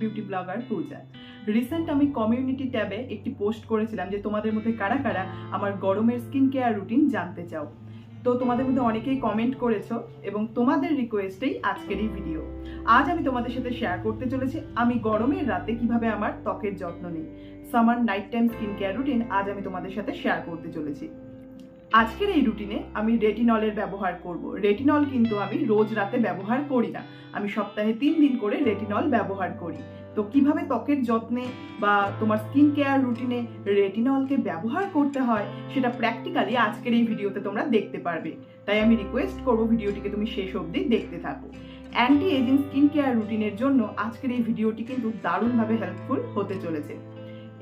Beauty blogger Puja. Recent আমি community ট্যাবে একটি পোস্ট করেছিলাম যে তোমাদের মধ্যে কারা কারা আমার গরমের স্কিন কেয়ার রুটিন জানতে চাও। তো তোমাদের মধ্যে অনেকেই কমেন্ট করেছ এবং তোমাদের রিকোয়েস্টেই আজকের এই ভিডিও আজ আমি তোমাদের সাথে শেয়ার করতে চলেছি আমি গরমের রাতে কীভাবে আমার ত্বকের যত্ন নিই। Summer night time skin care routine আজ আমি তোমাদের সাথে শেয়ার করতে চলেছি। আজকের এই রুটিনে আমি রেটিনলের ব্যবহার করব। রেটিনল কিন্তু আমি রোজ রাতে ব্যবহার করি না। আমি সপ্তাহে তিন দিন করে রেটিনল ব্যবহার করি। তো কীভাবে ত্বকের যত্নে বা তোমার স্কিন কেয়ার রুটিনে রেটিনলকে ব্যবহার করতে হয়, সেটা প্র্যাকটিক্যালি আজকের এই ভিডিওতে তোমরা দেখতে পারবে। তাই আমি রিকোয়েস্ট করব ভিডিওটিকে তুমি শেষ অবধি দেখতে থাকো। অ্যান্টি এজিং স্কিন কেয়ার রুটিনের জন্য আজকের এই ভিডিওটি কিন্তু দারুণভাবে হেল্পফুল হতে চলেছে।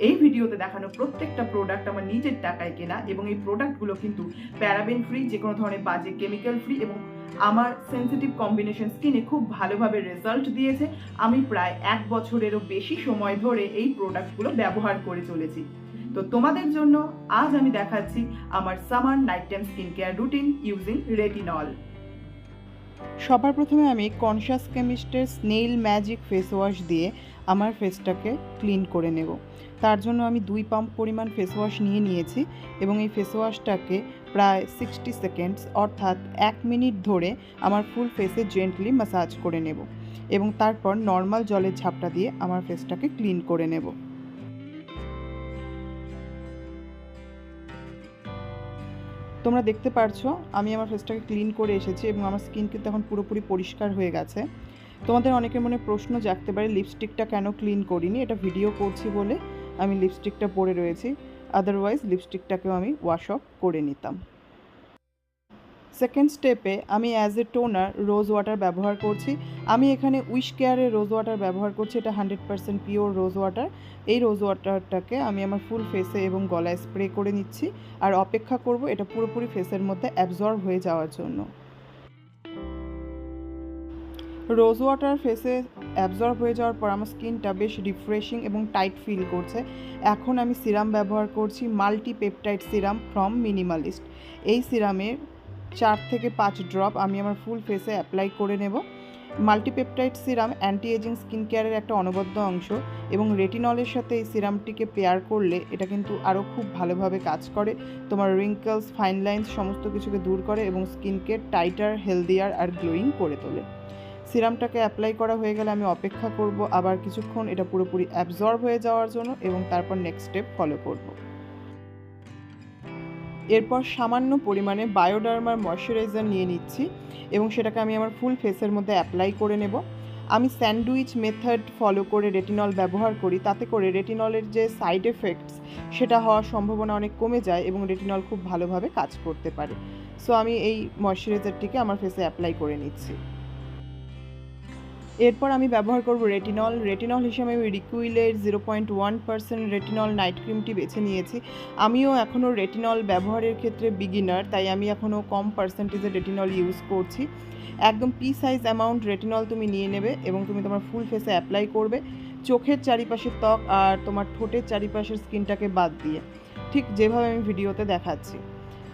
এই ভিডিওতে দেখানো প্রত্যেকটা প্রোডাক্ট আমার নিজের টাকায় কেনা এবং এই প্রোডাক্টগুলো কিন্তু প্যারাবেন ফ্রি যে কোনো ধরনের বাজে কেমিক্যাল ফ্রি এবং আমার সেন্সিটিভ কম্বিনেশন স্কিনে খুব ভালোভাবে রেজাল্ট দিয়েছে। আমি প্রায় এক বছরেরও বেশি সময় ধরে এই প্রোডাক্টগুলো ব্যবহার করে চলেছি। তো তোমাদের জন্য আজ আমি দেখাচ্ছি আমার summer night time skin care routine using retinol সবার প্রথমে আমি কনশাস কেমিস্টের স্নেইল ম্যাজিক ফেস ওয়াশ দিয়ে আমার ফেসটাকে ক্লিন করে নেব। তার জন্য আমি দুই পাম্প পরিমাণ ফেস ওয়াশ নিয়ে নিয়েছি এবং এই ফেস ওয়াশটাকে প্রায় সিক্সটি সেকেন্ডস অর্থাৎ এক মিনিট ধরে আমার ফুল ফেসে জেন্টলি ম্যাসাজ করে নেব এবং তারপর নর্মাল জলের ঝাপটা দিয়ে আমার ফেসটাকে ক্লিন করে নেব। তোমরা দেখতে পারছ, আমি আমার ফেসটাকে ক্লিন করে এসেছি এবং আমার স্কিন কিন্তু এখন পুরোপুরি পরিষ্কার হয়ে গেছে। তোমাদের অনেকের মনে প্রশ্ন জাগতে পারে লিপস্টিকটা কেন ক্লিন করিনি? এটা ভিডিও করছি বলে আমি লিপস্টিকটা পরে রয়েছি। আদারওয়াইজ লিপস্টিকটাকেও আমি ওয়াশ অফ করে নিতাম। সেকেন্ড স্টেপে আমি as a toner rose water ব্যবহার করছি। আমি এখানে উইশ কেয়ারের রোজ ওয়াটার ব্যবহার করছি, এটা hundred percent pure rose water এই রোজ ওয়াটারটাকে আমি আমার ফুল ফেসে এবং গলায় স্প্রে করে নিচ্ছি আর অপেক্ষা করব এটা পুরোপুরি ফেসের মধ্যে অ্যাবজর্ব হয়ে যাওয়ার জন্য। রোজ ওয়াটার ফেসে অ্যাবজর্ব হয়ে যাওয়ার পর আমার স্কিনটা বেশ রিফ্রেশিং এবং টাইট ফিল করছে। এখন আমি সিরাম ব্যবহার করছি multi peptide serum from Minimalist এই সিরামের চার থেকে পাঁচ ড্রপ আমি আমার ফুল ফেসে অ্যাপ্লাই করে নেব। Multipeptide serum anti ageing skin কেয়ারের একটা অনবদ্য অংশ এবং রেটিনলের সাথে এই সিরামটিকে পেয়ার করলে এটা কিন্তু আরও খুব ভালোভাবে কাজ করে। তোমার রিঙ্কলস ফাইন লাইন্স সমস্ত কিছুকে দূর করে এবং স্কিনকে টাইটার হেলদিয়ার আর গ্লোয়িং করে তোলে। সিরামটাকে অ্যাপ্লাই করা হয়ে গেলে আমি অপেক্ষা করব, আবার কিছুক্ষণ এটা পুরোপুরি অ্যাবজর্ব হয়ে যাওয়ার জন্য এবং তারপর নেক্সট স্টেপ ফলো করব। এরপর সামান্য পরিমাণে বায়োডার্মার ময়শ্চারাইজার নিয়ে নিচ্ছি এবং সেটাকে আমি আমার ফুল ফেসের মধ্যে অ্যাপ্লাই করে নেব। আমি স্যান্ডউইচ মেথড ফলো করে রেটিনল ব্যবহার করি, তাতে করে রেটিনলের যে সাইড এফেক্টস সেটা হওয়ার সম্ভাবনা অনেক কমে যায় এবং রেটিনল খুব ভালোভাবে কাজ করতে পারে। সো আমি এই ময়শ্চারাইজারটিকে আমার ফেসে অ্যাপ্লাই করে নিচ্ছি। এরপর আমি ব্যবহার করব রেটিনল রেটিনল হিসেবে আমি রিকুইলের zero point one percent retinol night ক্রিমটি বেছে নিয়েছি। আমিও এখনও রেটিনল ব্যবহারের ক্ষেত্রে বিগিনার তাই আমি এখনও কম পার্সেন্টেজের রেটিনল ইউজ করছি। একদম পি সাইজ অ্যামাউন্ট রেটিনল তুমি নিয়ে নেবে এবং তুমি তোমার ফুল ফেসে অ্যাপ্লাই করবে। চোখের চারিপাশের ত্বক আর তোমার ঠোঁটের চারিপাশের স্কিনটাকে বাদ দিয়ে। ঠিক যেভাবে আমি ভিডিওতে দেখাচ্ছি।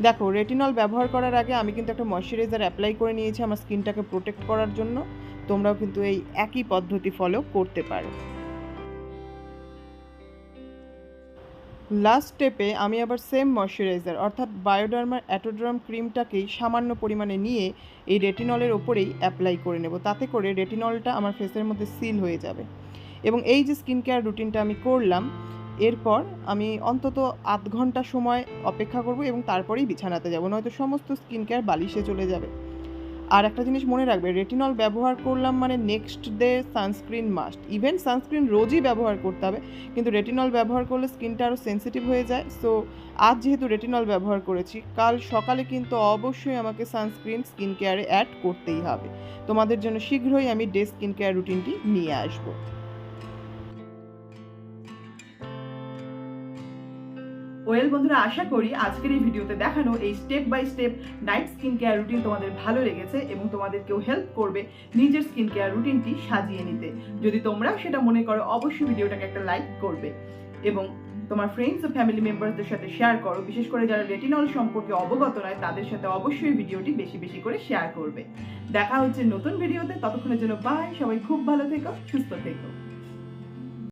দেখো রেটিনল ব্যবহার করার আগে আমি কিন্তু একটা ময়শ্চারাইজার অ্যাপ্লাই করে নিয়েছি আমার স্কিনটাকে প্রোটেক্ট করার জন্য। তোমরাও কিন্তু এই একই পদ্ধতি ফলো করতে পারো। লাস্ট স্টেপে আমি আবার সেম ময়শ্চারাইজার অর্থাৎ বায়োডার্মার অ্যাটোড্রাম ক্রিমটাকেই সামান্য পরিমাণে নিয়ে এই রেটিনলের ওপরেই অ্যাপ্লাই করে নেব। তাতে করে রেটিনলটা আমার ফেসের মধ্যে সিল হয়ে যাবে। এবং এই যে স্কিন কেয়ার রুটিনটা আমি করলাম, এরপর আমি অন্তত আধ ঘণ্টা সময় অপেক্ষা করব এবং তারপরেই বিছানাতে যাব, নয়তো সমস্ত স্কিন কেয়ার বালিশে চলে যাবে। আর একটা জিনিস মনে রাখবে রেটিনল ব্যবহার করলাম মানে next day sunscreen must even sunscreen রোজই ব্যবহার করতে হবে, কিন্তু রেটিনল ব্যবহার করলে স্কিনটা আরও সেন্সিটিভ হয়ে যায়। সো আজ যেহেতু রেটিনল ব্যবহার করেছি, কাল সকালে কিন্তু অবশ্যই আমাকে সানস্ক্রিন স্কিন কেয়ারে অ্যাড করতেই হবে। তোমাদের জন্য শীঘ্রই আমি ডে স্কিন কেয়ার রুটিনটি নিয়ে আসব। ওয়েল বন্ধুরা, আশা করি আজকের এই ভিডিওতে দেখানো এই step by step night skin care routine তোমাদের ভালো লেগেছে এবং তোমাদেরকেও হেল্প করবে নিজের স্কিন কেয়ার রুটিনটি সাজিয়ে নিতে। যদি তোমরাও সেটা মনে করো, অবশ্যই ভিডিওটাকে একটা লাইক করবে। এবং তোমার ফ্রেন্ডস ও ফ্যামিলি মেম্বারদের সাথে শেয়ার করো। বিশেষ করে যারা রেটিনল সম্পর্কে অবগত নয়, তাদের সাথে অবশ্যই ভিডিওটি বেশি বেশি করে শেয়ার করবে। দেখা হচ্ছে নতুন ভিডিওতে। ততক্ষণের জন্য বাই সবাই খুব ভালো থেকো, সুস্থ থেকো।